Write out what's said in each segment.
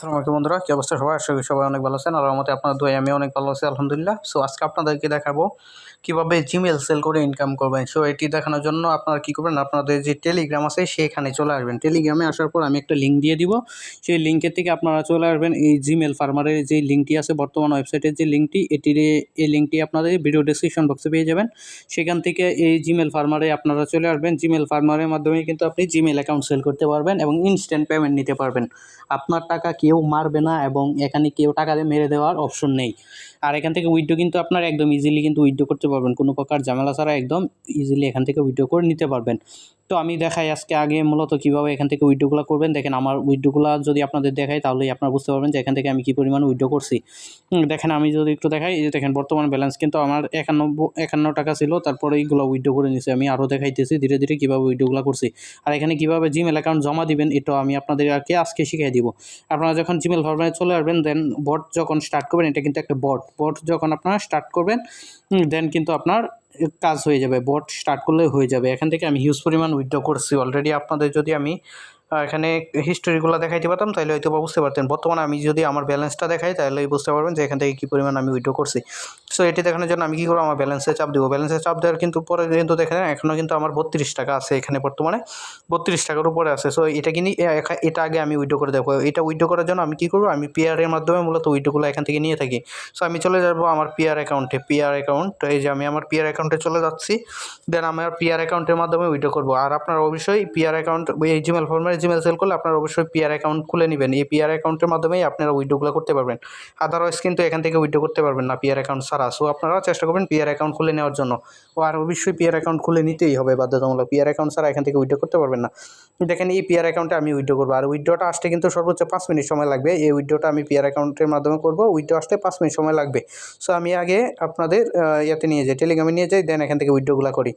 আসসালামু আলাইকুম বন্ধুরা, কি অবস্থা সবাই? করি সবাই অনেক ভালো আছেন। আর মতে আপনার দোয়া আমি অনেক ভালো আছি, আলহামদুলিল্লাহ। সো আজকে আপনাদেরকে দেখাবো কীভাবে জিমেল সেল করে ইনকাম করবেন। সো এটি দেখানোর জন্য আপনারা কী করবেন? আপনাদের যে টেলিগ্রাম আছে, সেখানে চলে আসবেন। টেলিগ্রামে আসার পর আমি একটা লিঙ্ক দিয়ে দিব। সেই লিঙ্কের থেকে আপনারা চলে আসবেন। এই জিমেল ফার্মারের যে লিঙ্কটি আছে, বর্তমান ওয়েবসাইটের যে লিঙ্কটি এটির এই লিঙ্কটি আপনাদের ভিডিও ডিসক্রিপশন বক্সে পেয়ে যাবেন। সেখান থেকে এই জিমেল ফার্মারে আপনারা চলে আসবেন। জিমেল ফার্মারের মাধ্যমে কিন্তু আপনি জিমেল অ্যাকাউন্ট সেল করতে পারবেন এবং ইনস্ট্যান্ট পেমেন্ট নিতে পারবেন। আপনার টাকা কেউ মারবে না এবং এখানে কেউ টাকা দিয়ে মেরে দেওয়ার অপশন নেই। আর এখান থেকে উইথড্রো কিন্তু আপনার একদম ইজিলি কিন্তু উইথড্রো করতে পারবেন। কোনো প্রকার ঝামেলা ছাড়া একদম ইজিলি এখান থেকে উইথড্রো করে নিতে পারবেন। তো আমি দেখাই আজকে আগে মূলত কীভাবে এখান থেকে উইথড্রোগুলো করবেন। দেখেন আমার উইথড্রোগুলো যদি আপনাদের দেখাই তাহলেই আপনারা বুঝতে পারবেন যে এখান থেকে আমি কী পরিমাণ উইথড্রো করছি। দেখেন আমি যদি একটু দেখাই যে দেখেন বর্তমান ব্যালেন্স কিন্তু আমার একান্নব্বই একান্ন টাকা ছিল, তারপরে এইগুলো উইথড্রো করে নিছি। আমি আরও দেখাইতেছি ধীরে ধীরে কীভাবে উইথড্রোগুলো করছি। আর এখানে কীভাবে জিমেল অ্যাকাউন্ট জমা দিবেন, এটা আমি আপনাদের আপনাদেরকে আজকে শিখিয়ে দিব। আপনারা যখন জিমেল ফরম্যাটে চলে আসবেন দেন বট যখন স্টার্ট করবেন, এটা কিন্তু একটা বট বট যখন আপনারা স্টার্ট করবেন দেন কিন্তু আপনার কাজ হয়ে যাবে। বট স্টার্ট করলে হয়ে যাবে। এখান থেকে আমি হিউজ পরিমাণ উইথড্র করছি। অলরেডি আপনাদের যদি আমি এখানে হিস্টোরিগুলো দেখাইতে পারতাম তাহলে হয়তো বুঝতে পারতেন। বর্তমানে আমি যদি আমার ব্যালেন্সটা দেখাই তাহলে বুঝতে পারবেন যে এখান থেকে কী পরিমাণ আমি উইথড্র করছি। সো এটি দেখানোর জন্য আমি কী করব? আমার ব্যালেন্সে চাপ দেবো। ব্যালেন্সে চাপ দেওয়ার কিন্তু পরে কিন্তু দেখেন এখনও কিন্তু আমার বত্রিশ টাকা আছে এখানে বর্তমানে। বত্রিশ টাকার উপরে আছে। সো এটা কিনি এটা আগে আমি উইথড্র করে দেবো। এটা উইথড্র করার জন্য আমি কী করব? আমি পিআরের মাধ্যমে মূলত উইথড্রগুলো এখান থেকে নিয়ে থাকি। সো আমি চলে যাব আমার পিআর অ্যাকাউন্টে পিআর অ্যাকাউন্ট এই যে আমি আমার পিআর অ্যাকাউন্টে চলে যাচ্ছি। দেন আমার পিআর অ্যাকাউন্টের মাধ্যমে উইথড্র করব। আর আপনার অবশ্যই পিআর অ্যাকাউন্ট এই জিমেল ফর্মের জিমেল সেল করলে আপনার অবশ্যই পিআর অ্যাকাউন্ট খুলে নেবেন। এই পিআর অ্যাকাউন্টের মাধ্যমেই আপনারা উইথড্রগুলো করতে পারবেন। আদারওয়াইজ কিন্তু এখান থেকে উইথড্র করতে পারবেন না পিআর অ্যাকাউন্ট ছাড়া। সো আপনারা চেষ্টা করবেন পিআর অ্যাকাউন্ট খুলে নেওয়ার জন্য। ও আর অবশ্যই পিআর অ্যাকাউন্ট খুলে নিতেই হবে বাধ্যতামূলক। পিআর অ্যাকাউন্ট ছাড়া এখান থেকে উইড্রো করতে পারবেন না। দেখেন, এই পিআর অ্যাকাউন্টে আমি উইড্রো করব। আর উইড্রোটা আসতে কিন্তু সর্বোচ্চ পাঁচ মিনিট সময় লাগবে। এই উইড্রোটা আমি পিআর অ্যাকাউন্টের মাধ্যমে করব। উইড্রো আসতে পাঁচ মিনিট সময় লাগবে। সো আমি আগে আপনাদের ইয়েতে নিয়ে যাই টেলিগ্রামে নিয়ে যাই দেন এখান থেকে উইড্রোগুলো করি।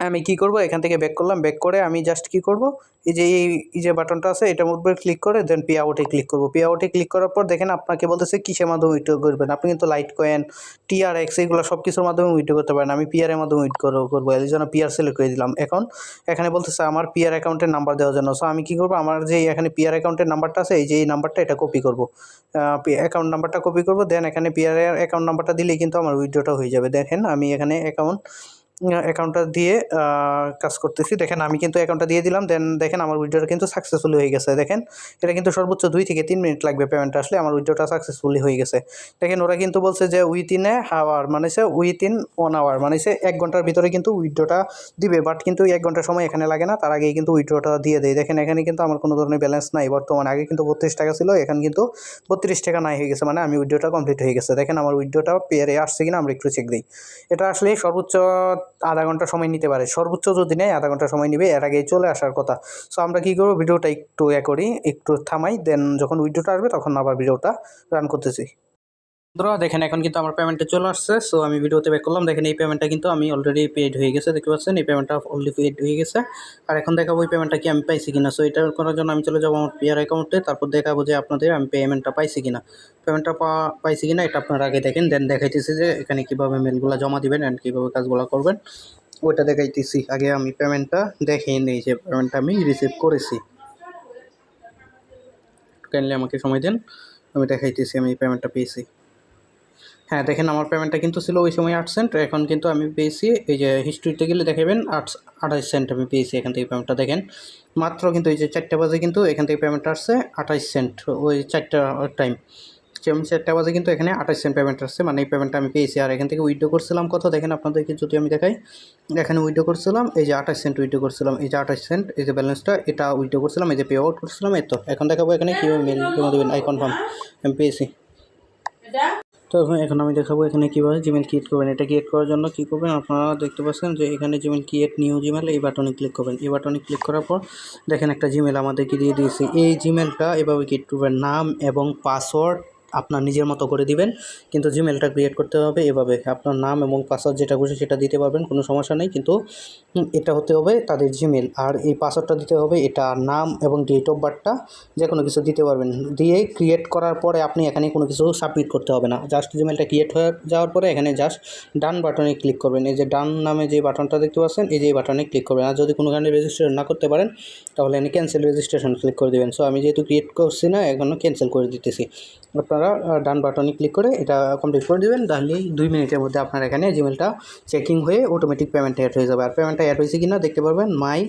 আমি কি করব? এখান থেকে ব্যাক করলাম। ব্যাক করে আমি জাস্ট কি করব? এই যে এই যে বাটনটা আছে এটার মধ্যে ক্লিক করে দেন পে আউটে ক্লিক করব। পে আউটে ক্লিক করার পর দেখেন আপনাকে বলতেছে, কিসের মাধ্যমে উইথড্র করবেন? আপনি কিন্তু লাইট কয়েন টিআরএক্স এগুলো সব কিছুর মাধ্যমে উইথড্র করতে পারেন। আমি পিআর এর মাধ্যমে উইথ করব এই জন্য পিআর সিলেক্ট করে দিলাম। এখন এখানে বলতেছে, আমার পিআর অ্যাকাউন্টের নাম্বার দেওয়ার জন্য। সো আমি কি করব? আমার যে এখানে পিআর অ্যাকাউন্টের নাম্বারটা আছে, এই যে, এই নাম্বারটা এটা কপি করব। অ্যাকাউন্ট নাম্বারটা কপি করব দেন এখানে পিআর অ্যাকাউন্ট নাম্বারটা দিলেই কিন্তু আমার উইথড্রটা হয়ে যাবে। দেখেন, আমি এখানে অ্যাকাউন্ট অ্যাকাউন্টটা দিয়ে কাজ করতেছি। দেখেন, আমি কিন্তু অ্যাকাউন্টটা দিয়ে দিলাম দেন দেখেন আমার উইড্রোটা কিন্তু সাকসেসফুলি হয়ে গেছে। দেখেন, এটা কিন্তু সর্বোচ্চ দুই থেকে তিন মিনিট লাগবে পেমেন্টটা আসলে, আমার উইড্রোটা সাকসেসফুলি হয়ে গেছে। দেখেন, ওরা কিন্তু বলছে যে উইথিন এ হাওয়ার মানে সে উইথিন ওয়ান আওয়ার মানে সে এক ঘণ্টার ভিতরে কিন্তু উইড্রোটা দিবে বাট কিন্তু এক ঘণ্টার সময় এখানে লাগে না, তার আগেই কিন্তু উইড্রোটা দিয়ে দেয়। দেখেন, এখানে কিন্তু আমার কোনো ধরনের ব্যালেন্স নাই। বর্তমানে আগে কিন্তু বত্রিশ টাকা ছিল, এখন কিন্তু বত্রিশ টাকা নাই হয়ে গেছে মানে আমি উইড্রোটা কমপ্লিট হয়ে গেছে। দেখেন, আমার উইড্রোটা পেয়ারে আসছে কিনা, আমরা একটু চেক দিই। এটা আসলে সর্বোচ্চ আধা ঘণ্টা সময় নিতে পারে। সর্বোচ্চ যদি নেয়, আধা ঘণ্টা সময় নিবে, এর আগেই চলে আসার কথা। সো আমরা কী করব? ভিডিওটা একটু এ করি, একটু থামাই দেন যখন ভিডিওটা আসবে, তখন আবার ভিডিওটা রান করতেছি। বন্ধুরা, দেখেন এখন কিন্তু আমার পেমেন্টটা চলে আসছে। সো আমি ভিডিওতে ব্যাক করলাম। দেখেন এই পেমেন্টটা কিন্তু আমি অলরেডি পেড হয়ে গেছে, দেখতে পাচ্ছেন? এই পেমেন্টটা অলরেডি পেড হয়ে গেছে। আর এখন দেখাবো এই পেমেন্টটা কি আমি পাইছি কিনা। সো এটা করার জন্য আমি চলে যাব আমার পিআর অ্যাকাউন্টে তারপর দেখাবো যে আপনাদের আমি পেমেন্টটা পাইছি কিনা। পেমেন্টটা পাওয়া পাইছি কিনা, এটা আপনারা আগে দেখেন। দেন দেখাইতেছি যে এখানে কীভাবে মেলগুলো জমা দিবেন অ্যান্ড কীভাবে কাজগুলো করবেন। ওইটা দেখাইতেছি। আগে আমি পেমেন্টটা দেখে নিই যে পেমেন্টটা আমি রিসিভ করেছি। কাইন্ডলি আমাকে সময় দেন। আমি দেখাইতেছি আমি পেমেন্টটা পেয়েছি। হ্যাঁ দেখেন আমার পেমেন্টটা কিন্তু ছিল ওই সময় আট সেন্ট এখন কিন্তু আমি পেয়েছি, এই যে হিস্ট্রিতে গেলে দেখাবেন, আট আঠাশ সেন্ট আমি পেয়েছি এখান থেকে পেমেন্টটা দেখেন। মাত্র কিন্তু এই যে চারটা বাজে কিন্তু এখান থেকে পেমেন্টটা আসছে আঠাশ সেন্ট ওই চারটা টাইম যেমন চারটা বাজে কিন্তু এখানে আঠাশ সেন্ট পেমেন্ট আসছে মানে এই পেমেন্টটা আমি পেয়েছি। আর এখান থেকে উইথড্র করছিলাম কত, দেখেন আপনাদেরকে যদি আমি দেখাই, এখানে উইথড্র করছিলাম, এই যে আঠাশ সেন্ট উইথড্র করছিলাম, এই যে আঠাশ সেন্ট এই যে ব্যালেন্সটা এটা উইথড্র করছিলাম, এই যে পে আউট করছিলাম, এই তো। এখন দেখাবো এখানে কীভাবে মেল জমা দেবেন আই কনফার্ম আমি পেয়েছি। তো এখন আমি দেখাবো এখানে কীভাবে জিমেল ক্রিয়েট করবেন। এটা ক্রিয়েট করার জন্য কী করবেন? আপনারা দেখতে পাচ্ছেন যে এখানে জিমেল ক্রিয়েট নিউ জিমেল এই বাটনে ক্লিক করবেন। এই বাটনে ক্লিক করার পর দেখেন একটা জিমেল আমাদেরকে দিয়ে দিয়েছে। এই জিমেলটা এভাবে ক্রিয়েট করবেন। নাম এবং পাসওয়ার্ড আপনার নিজের মতো করে দিবেন। কিন্তু জিমেলটা ক্রিয়েট করতে হবে এভাবে। আপনার নাম এবং পাসওয়ার্ড যেটা খুশি সেটা দিতে পারবেন, কোনো সমস্যা নেই। কিন্তু এটা হতে হবে তাদের জিমেল আর এই পাসওয়ার্ডটা দিতে হবে এটা নাম এবং ডেট অফ বার্থটা যে কোনো কিছু দিতে পারবেন। দিয়ে ক্রিয়েট করার পরে আপনি এখানে কোনো কিছু সাবমিট করতে হবে না। জাস্ট জিমেলটা ক্রিয়েট হয়ে যাওয়ার পরে এখানে জাস্ট ডান বাটনে ক্লিক করবেন। এই যে ডান নামে যে বাটনটা দেখতে পাচ্ছেন, এই যে এই বাটনে ক্লিক করবেন। আর যদি কোনো কারণে রেজিস্ট্রেশন না করতে পারেন, তাহলে এখানে ক্যান্সেল রেজিস্ট্রেশন ক্লিক করে দেবেন। সো আমি যেহেতু ক্রিয়েট করছি না, এখনও ক্যান্সেল করে দিতেছি। আপনারা আহ, ডান বাটনে ক্লিক করে এটা কমপ্লিট করে দেবেন। তাহলে দুই মিনিটের মধ্যে আপনার এখানে জিমেলটা চেকিং হয়ে অটোমেটিক পেমেন্ট অ্যাড হয়ে যাবে। আর পেমেন্টটা অ্যাড হয়েছে কি না দেখতে পারবেন। মাই